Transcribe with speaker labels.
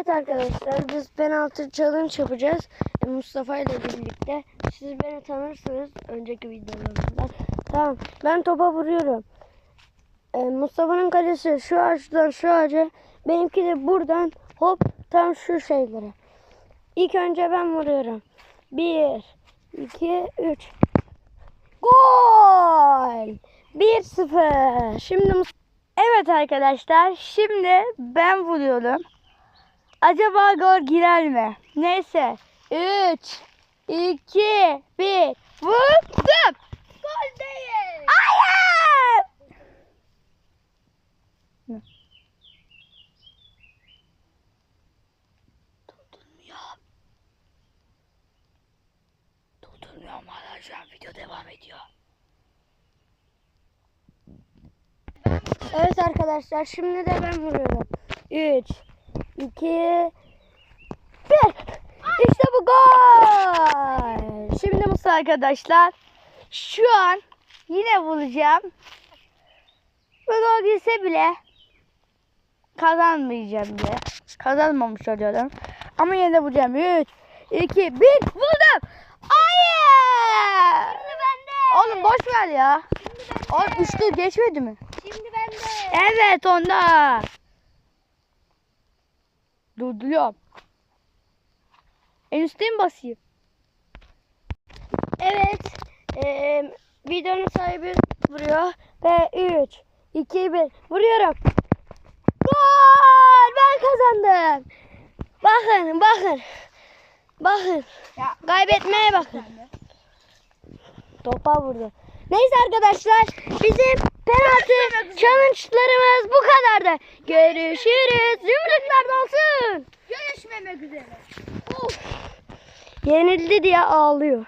Speaker 1: Evet arkadaşlar biz penaltı challenge yapacağız. E, Mustafa ile birlikte. Siz beni tanırsınız önceki videolarımdan. Tamam ben topa vuruyorum. E, Mustafa'nın kalesi şu ağaçtan şu ağaca. Benimki de buradan hop tam şu şeylere. İlk önce ben vuruyorum. Bir, iki, üç. Gol! 1-0. Şimdi
Speaker 2: Evet arkadaşlar şimdi ben vuruyorum. Acaba gol girer mi? Neyse. 3, 2, 1. Vurdum.
Speaker 1: Gol değil.
Speaker 2: Hayır. Durdurmuyor. Durdurmuyor ama şu video devam ediyor.
Speaker 1: Evet arkadaşlar şimdi de ben vuruyorum. 3 2 1
Speaker 2: İşte bu gol. Şimdi Musa arkadaşlar şu an yine vuracağım. Bu gol girse bile kazanmayacağım bile. Kazanmamış oluyorum. Ama yine de vuracağım. 3, 2, 1 vurdum. Hayır.
Speaker 1: Şimdi bende.
Speaker 2: Oğlum boş ver ya. Oğlum üçlü geçmedi mi?
Speaker 1: Şimdi bende.
Speaker 2: Evet onda. Durduruyorum. En üstte mi basayım?
Speaker 1: Evet. eee, videonun sahibi vuruyor. Ve 3 2 1 vuruyorum. Gol! Ben kazandım. Bakın bakın. Bakın.
Speaker 2: Ya.
Speaker 1: Kaybetmeye bakın. Topa vurdu. Neyse arkadaşlar bizim penaltı challenge'larımız bu kadardı. Görüşürüz. Yumruklar olsun.
Speaker 2: Görüşmemek üzere.
Speaker 1: Yenildi diye ağlıyor.